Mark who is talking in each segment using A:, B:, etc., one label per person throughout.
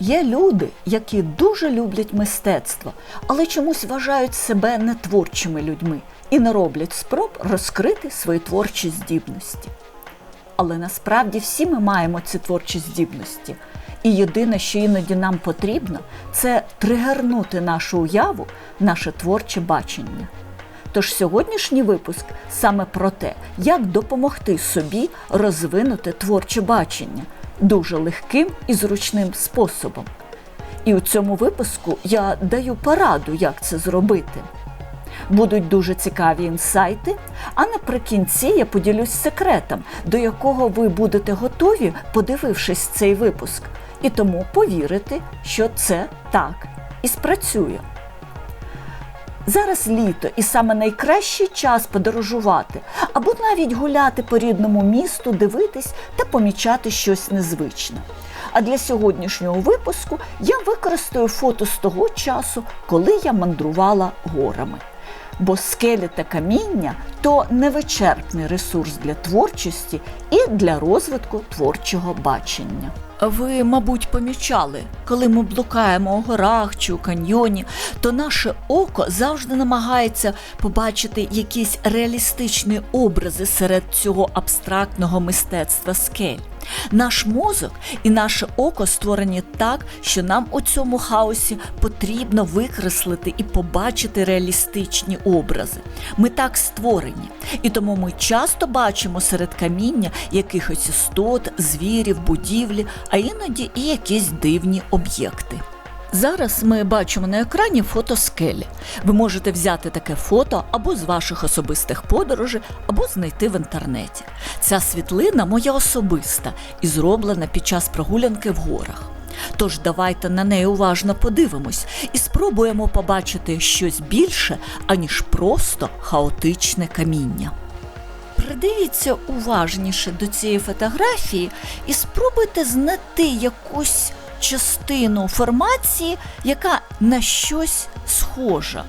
A: Є люди, які дуже люблять мистецтво, але чомусь вважають себе нетворчими людьми і не роблять спроб розкрити свої творчі здібності. Але насправді всі ми маємо ці творчі здібності. І єдине, що іноді нам потрібно, це тригернути нашу уяву, наше творче бачення. Тож сьогоднішній випуск саме про те, як допомогти собі розвинути творче бачення дуже легким і зручним способом. І у цьому випуску я даю пораду, як це зробити. Будуть дуже цікаві інсайти, а наприкінці я поділюсь секретом, до якого ви будете готові, подивившись цей випуск, і тому повірити, що це так і спрацює. Зараз літо і саме найкращий час подорожувати або навіть гуляти по рідному місту, дивитись та помічати щось незвичне. А для сьогоднішнього випуску я використаю фото з того часу, коли я мандрувала горами. Бо скелі та каміння то невичерпний ресурс для творчості і для розвитку творчого бачення. Ви, мабуть, помічали, коли ми блукаємо у горах чи у каньйоні, то наше око завжди намагається побачити якісь реалістичні образи серед цього абстрактного мистецтва скель. Наш мозок і наше око створені так, що нам у цьому хаосі потрібно викреслити і побачити реалістичні образи. Ми так створені, і тому ми часто бачимо серед каміння якихось істот, звірів, будівлі, а іноді і якісь дивні об'єкти. Зараз ми бачимо на екрані фото скелі. Ви можете взяти таке фото або з ваших особистих подорожей, або знайти в інтернеті. Ця світлина моя особиста і зроблена під час прогулянки в горах. Тож давайте на неї уважно подивимось і спробуємо побачити щось більше, аніж просто хаотичне каміння. Придивіться уважніше до цієї фотографії і спробуйте знайти якусь частину формації, яка на щось схожа.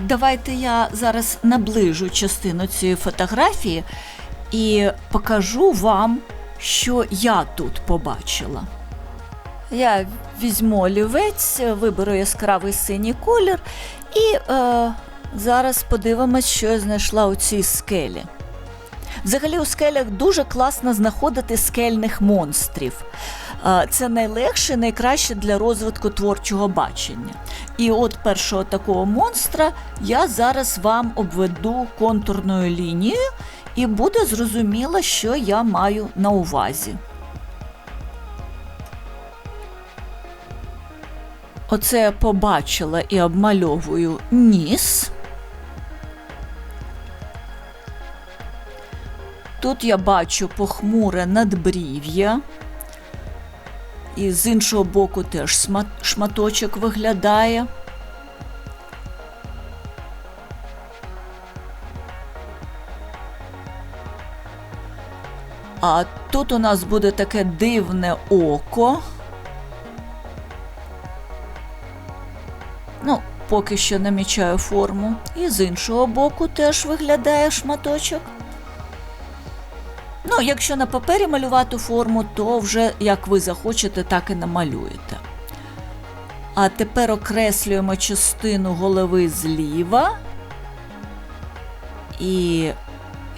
A: Давайте я зараз наближу частину цієї фотографії і покажу вам, що я тут побачила. Я візьму олівець, виберу яскравий синій колір і е, зараз подивимось, що я знайшла у цій скелі. Взагалі у скелях дуже класно знаходити скельних монстрів. Це найлегше, найкраще для розвитку творчого бачення. І от першого такого монстра я зараз вам обведу контурною лінією, і буде зрозуміло, що я маю на увазі. Оце я побачила і обмальовую ніс. Тут я бачу похмуре надбрів'я. І з іншого боку теж шматочок виглядає. А тут у нас буде таке дивне око. Ну, поки що намічаю форму. І з іншого боку теж виглядає шматочок. Ну, якщо на папері малювати форму, то вже як ви захочете, так і намалюєте. А тепер окреслюємо частину голови зліва і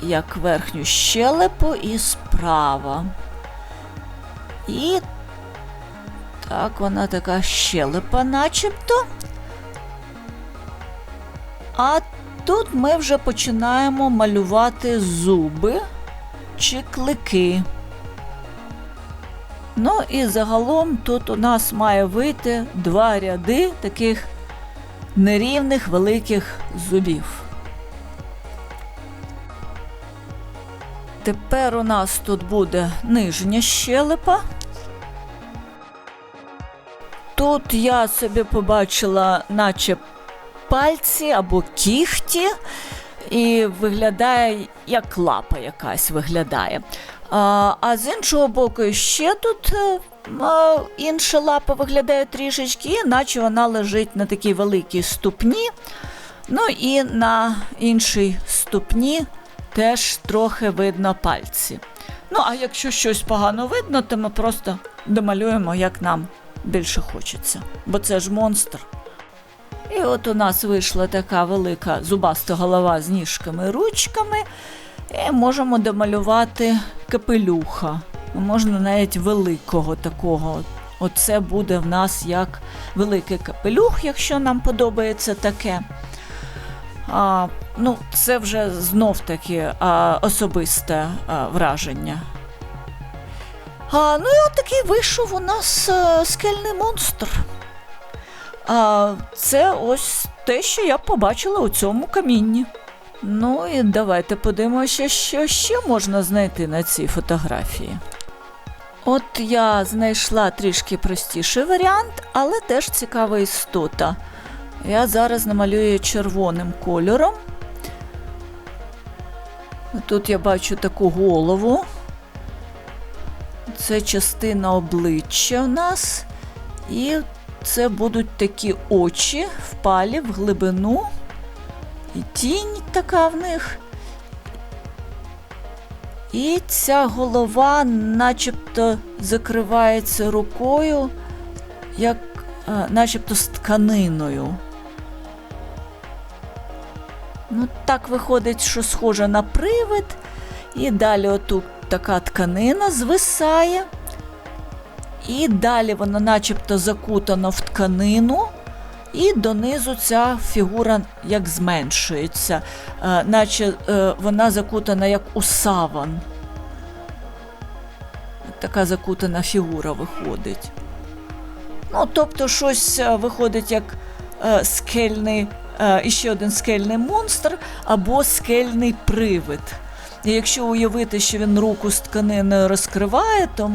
A: як верхню щелепу і справа. І так, вона така щелепа, начебто. А тут ми вже починаємо малювати зуби чи клики. Ну і загалом тут у нас має вийти два ряди таких нерівних великих зубів. Тепер у нас тут буде нижня щелепа. Тут я собі побачила, наче пальці або кіхті, і виглядає як лапа якась виглядає. А, а з іншого боку, ще тут е, а, інша лапа виглядає трішечки, наче вона лежить на такій великій ступні. Ну і на іншій ступні теж трохи видно пальці. Ну, а якщо щось погано видно, то ми просто домалюємо, як нам більше хочеться, бо це ж монстр. І от у нас вийшла така велика зубаста голова з ніжками і ручками, і можемо домалювати капелюха. Можна навіть великого такого. Оце буде в нас як великий капелюх, якщо нам подобається таке. А, ну, Це вже знов таки а, особисте а, враження. А, ну і от такий вийшов у нас а, скельний монстр. А, це ось те, що я побачила у цьому камінні. Ну і давайте подивимося, що ще можна знайти на цій фотографії. От я знайшла трішки простіший варіант, але теж цікава істота. Я зараз намалюю червоним кольором. Тут я бачу таку голову. Це частина обличчя у нас. І це будуть такі очі впалі в глибину. І тінь така в них. І ця голова начебто закривається рукою, як е, начебто з тканиною. Ну, так виходить, що схоже на привид. І далі отут така тканина звисає. І далі вона начебто закутана в тканину, і донизу ця фігура як зменшується, е, наче е, вона закутана як у саван. Така закутана фігура виходить. Ну, тобто, щось е, виходить як скельний, іще один скельний монстр або скельний привид. І якщо уявити, що він руку з тканиною розкриває, то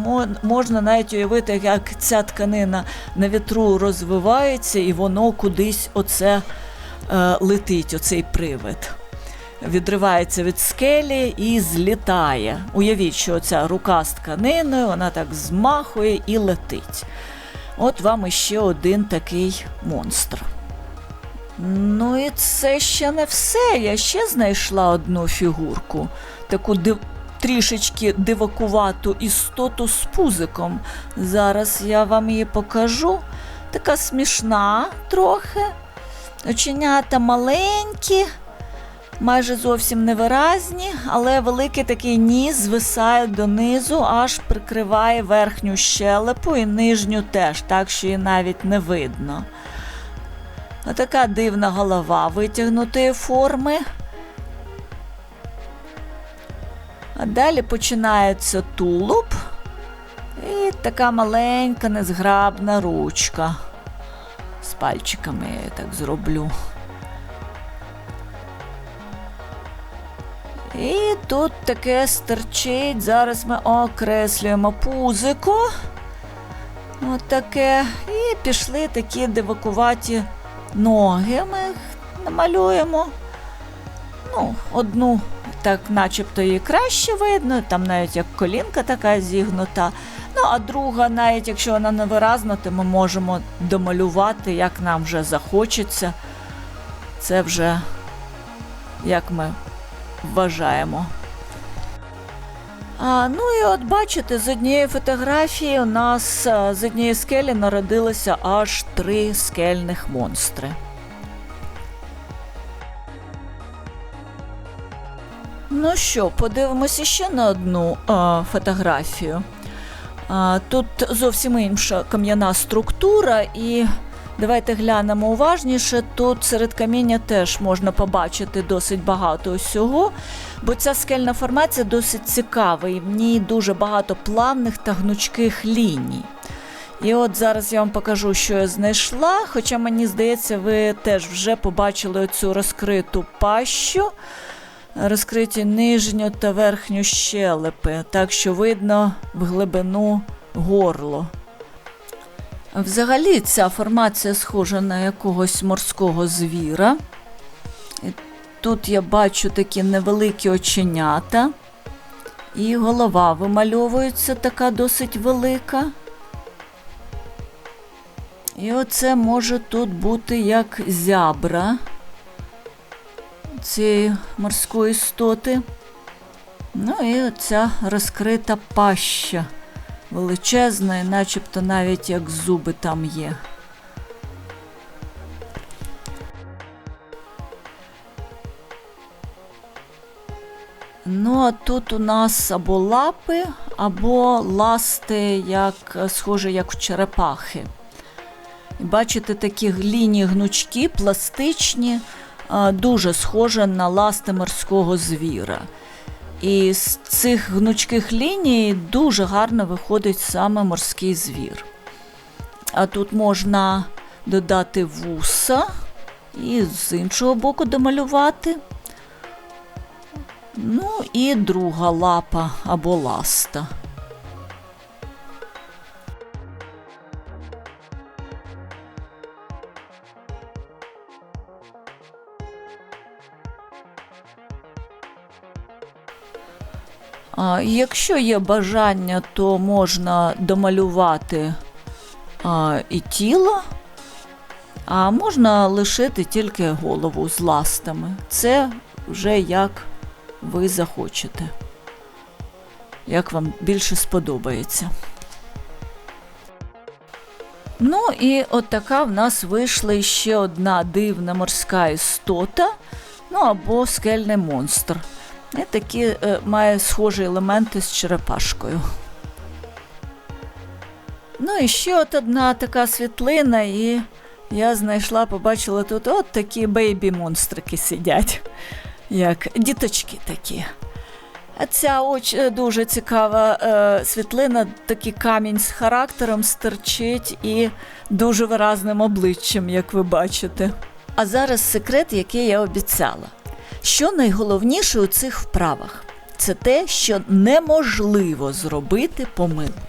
A: можна навіть уявити, як ця тканина на вітру розвивається, і воно кудись оце е, летить, оцей привид. Відривається від скелі і злітає. Уявіть, що ця рука з тканиною, вона так змахує і летить. От вам іще один такий монстр. Ну і це ще не все. Я ще знайшла одну фігурку, таку див... трішечки дивакувату істоту з пузиком. Зараз я вам її покажу. Така смішна трохи. Оченята маленькі, майже зовсім невиразні, але великий такий ніс звисає донизу, аж прикриває верхню щелепу і нижню теж, так що її навіть не видно. Отака дивна голова витягнутої форми. А далі починається тулуб і така маленька, незграбна ручка. З пальчиками я так зроблю. І тут таке стерчить. Зараз ми окреслюємо пузико. Отаке. І пішли такі дивакуваті ноги ми намалюємо. Ну, одну, так начебто її краще видно, там навіть як колінка така зігнута. Ну, а друга, навіть якщо вона невиразна, то ми можемо домалювати, як нам вже захочеться. Це вже як ми вважаємо. Ну і от бачите, з однієї фотографії у нас з однієї скелі народилося аж три скельних монстри. Ну що, подивимося ще на одну а, фотографію. А, Тут зовсім інша кам'яна структура, і давайте глянемо уважніше. Тут серед каміння теж можна побачити досить багато усього, бо ця скельна формація досить цікава, і в ній дуже багато плавних та гнучких ліній. І от зараз я вам покажу, що я знайшла. Хоча мені здається, ви теж вже побачили цю розкриту пащу розкриті нижню та верхню щелепи, так що видно в глибину горло. Взагалі, ця формація схожа на якогось морського звіра. Тут я бачу такі невеликі оченята, і голова вимальовується така досить велика. І оце може тут бути як зябра цієї морської істоти. Ну і оця розкрита паща величезне, начебто навіть як зуби там є. Ну, а тут у нас або лапи, або ласти, як, схоже, як в черепахи. І бачите, такі лінії гнучки, пластичні, дуже схоже на ласти морського звіра. І з цих гнучких ліній дуже гарно виходить саме морський звір. А тут можна додати вуса і з іншого боку домалювати. Ну і друга лапа або ласта. Якщо є бажання, то можна домалювати і тіло, а можна лишити тільки голову з ластами. Це вже як ви захочете, як вам більше сподобається. Ну і от така в нас вийшла ще одна дивна морська істота, ну або скельний монстр. І такі е, має схожі елементи з черепашкою. Ну і ще от одна така світлина, і я знайшла, побачила тут от такі бейбі-монстрики сидять, як діточки такі. Ця оч е, дуже цікава е, світлина, такий камінь з характером стерчить і дуже виразним обличчям, як ви бачите. А зараз секрет, який я обіцяла. Що найголовніше у цих вправах? Це те, що неможливо зробити помилку.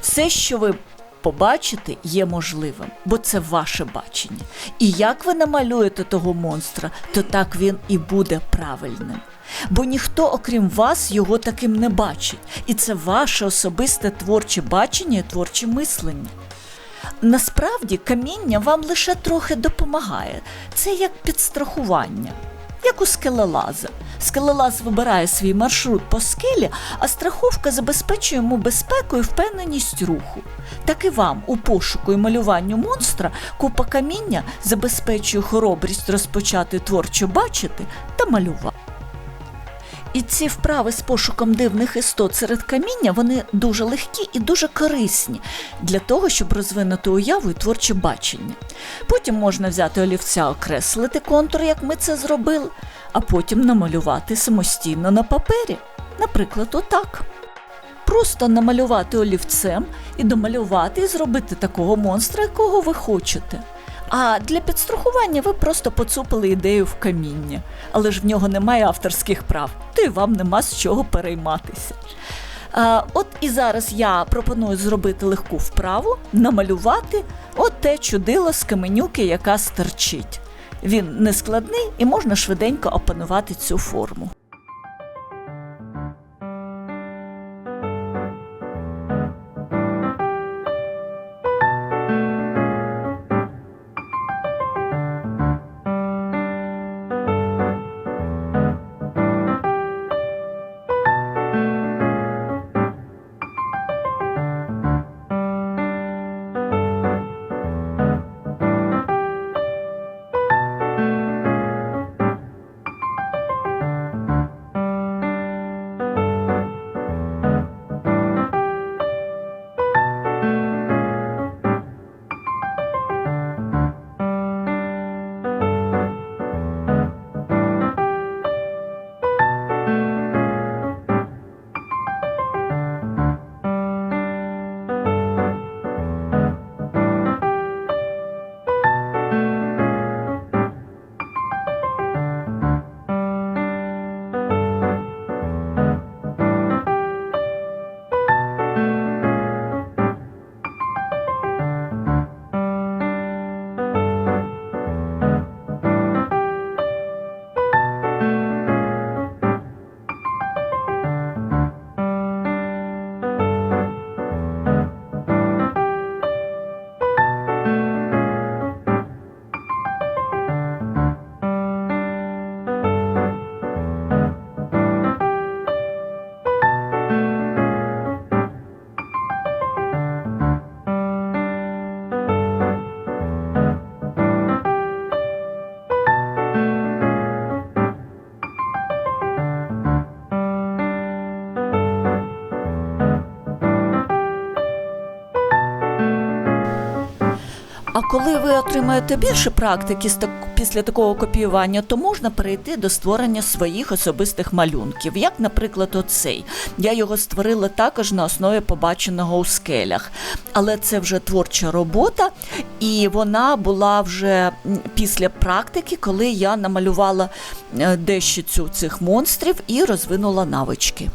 A: Все, що ви побачите, є можливим, бо це ваше бачення. І як ви намалюєте того монстра, то так він і буде правильним. Бо ніхто, окрім вас, його таким не бачить. І це ваше особисте творче бачення і творче мислення. Насправді каміння вам лише трохи допомагає. Це як підстрахування, як у скелелаза. Скелелаз вибирає свій маршрут по скелі, а страховка забезпечує йому безпеку і впевненість руху. Так і вам у пошуку і малюванню монстра купа каміння забезпечує хоробрість розпочати творчо бачити та малювати. І ці вправи з пошуком дивних істот серед каміння вони дуже легкі і дуже корисні для того, щоб розвинути уяву і творче бачення. Потім можна взяти олівця, окреслити контур, як ми це зробили, а потім намалювати самостійно на папері. Наприклад, отак. Просто намалювати олівцем і домалювати і зробити такого монстра, якого ви хочете. А для підстрахування ви просто поцупили ідею в каміння, але ж в нього немає авторських прав, то й вам нема з чого перейматися. А, От і зараз я пропоную зробити легку вправу, намалювати от те чудило з каменюки, яка стерчить. Він не складний і можна швиденько опанувати цю форму. Коли ви отримаєте більше практики після такого копіювання, то можна перейти до створення своїх особистих малюнків, як, наприклад, оцей. Я його створила також на основі побаченого у скелях. Але це вже творча робота, і вона була вже після практики, коли я намалювала е, дещо цю цих монстрів і розвинула навички.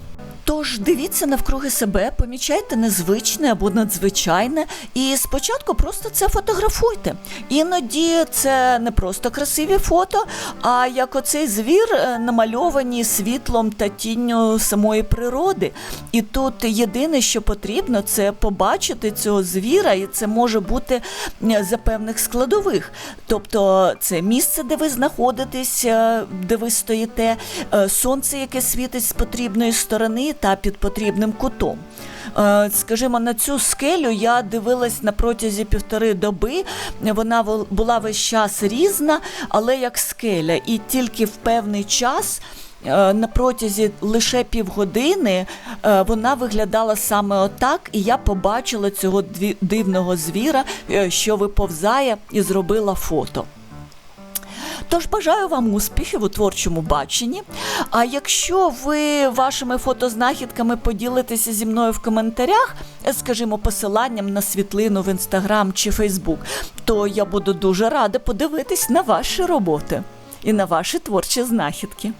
A: Тож дивіться навкруги себе, помічайте незвичне або надзвичайне, і спочатку просто це фотографуйте. Іноді це не просто красиві фото, а як оцей звір е, намальовані світлом та тінню самої природи. І тут єдине, що потрібно, це побачити цього звіра, і це може бути за певних складових. Тобто це місце, де ви знаходитесь, е, де ви стоїте, е, сонце, яке світить з потрібної сторони та під потрібним кутом. Е, Скажімо, на цю скелю я дивилась на протязі півтори доби. Вона була весь час різна, але як скеля, і тільки в певний час. е, На протязі лише півгодини е, вона виглядала саме отак, і я побачила цього дивного звіра, що виповзає, і зробила фото. Тож бажаю вам успіхів у творчому баченні. А якщо ви вашими фотознахідками поділитеся зі мною в коментарях, скажімо, посиланням на світлину в інстаграм чи Фейсбук, то я буду дуже рада подивитись на ваші роботи і на ваші творчі знахідки.